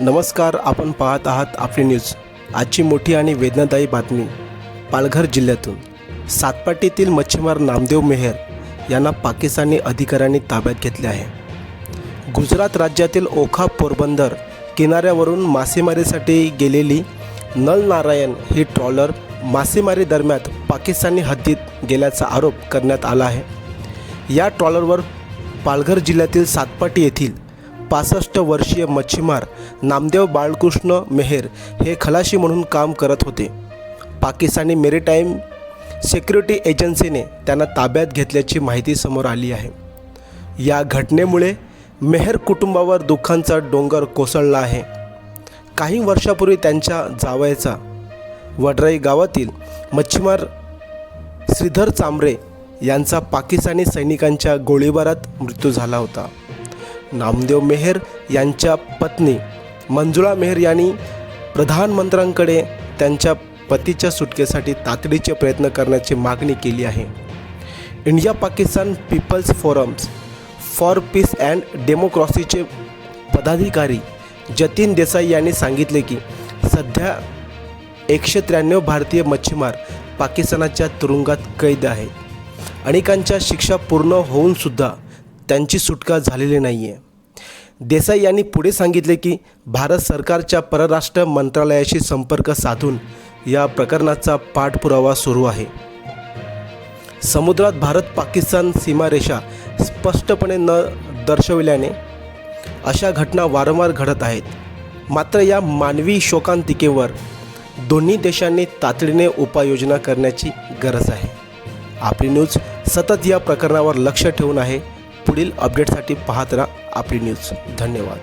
नमस्कार आपण पाहत आहात आपली न्यूज. आजची मोठी आणि वेदनादायी बातमी पालघर जिल्ह्यातून. सातपाटीतील मच्छीमार नामदेव मेहर यांना पाकिस्तानी अधिकाऱ्यांनी ताब्यात घेतले आहे. गुजरात राज्यातील ओखा पोरबंदर किनाऱ्यावरून मासेमारीसाठी गेलेली नलनारायण ही ट्रॉलर मासेमारी दरम्यान पाकिस्तानी हद्दीत गेल्याचा आरोप करण्यात आला आहे. या ट्रॉलरवर पालघर जिल्ह्यातील सातपाटी येथील पासष्ट वर्षीय मच्छीमार नामदेव बाळकृष्ण मेहेर हे खलाशी म्हणून काम करत होते. पाकिस्तानी मेरीटाईम सिक्युरिटी एजन्सीने त्यांना ताब्यात घेतल्याची माहिती समोर आली आहे. या घटनेमुळे मेहर कुटुंबावर दुःखांचा डोंगर कोसळला आहे. काही वर्षापूर्वी त्यांच्या जावयाचा वडराई गावातील मच्छीमार श्रीधर चांबरे यांचा पाकिस्तानी सैनिकांच्या गोळीबारात मृत्यू झाला होता. नामदेव मेहर यांच्या पत्नी मंजुळा मेहर यांनी प्रधानमंत्र्यांकडे त्यांच्या पतीच्या सुटकेसाठी तातडीचे प्रयत्न करण्याची मागणी केली आहे. India Pakistan people's forums for peace and डेमोक्रॉसीचे पदाधिकारी जतीन देसाई यांनी सांगितले की सध्या एकशे त्र्याण्णव भारतीय मच्छीमार पाकिस्तानाच्या तुरुंगात कैद आहेत. अनेकांच्या शिक्षा पूर्ण होऊनसुद्धा त्यांची सुटका झालेली नाही आहे देसाई यांनी पुढे सांगितले की भारत सरकारच्या परराष्ट्र मंत्रालयाशी संपर्क साधून या प्रकरणाचा पाठपुरावा सुरू आहे. समुद्रात भारत पाकिस्तान सीमारेषा स्पष्टपणे न दर्शविल्याने अशा घटना वारंवार घडत आहेत. मात्र या मानवी शोकांतिकेवर दोन्ही देशांनी तातडीने उपाययोजना करण्याची गरज आहे. आपली न्यूज सतत या प्रकरणावर लक्ष ठेवून आहे. पुढील अपडेटसाठी पाहत राहा आपली न्यूज. धन्यवाद.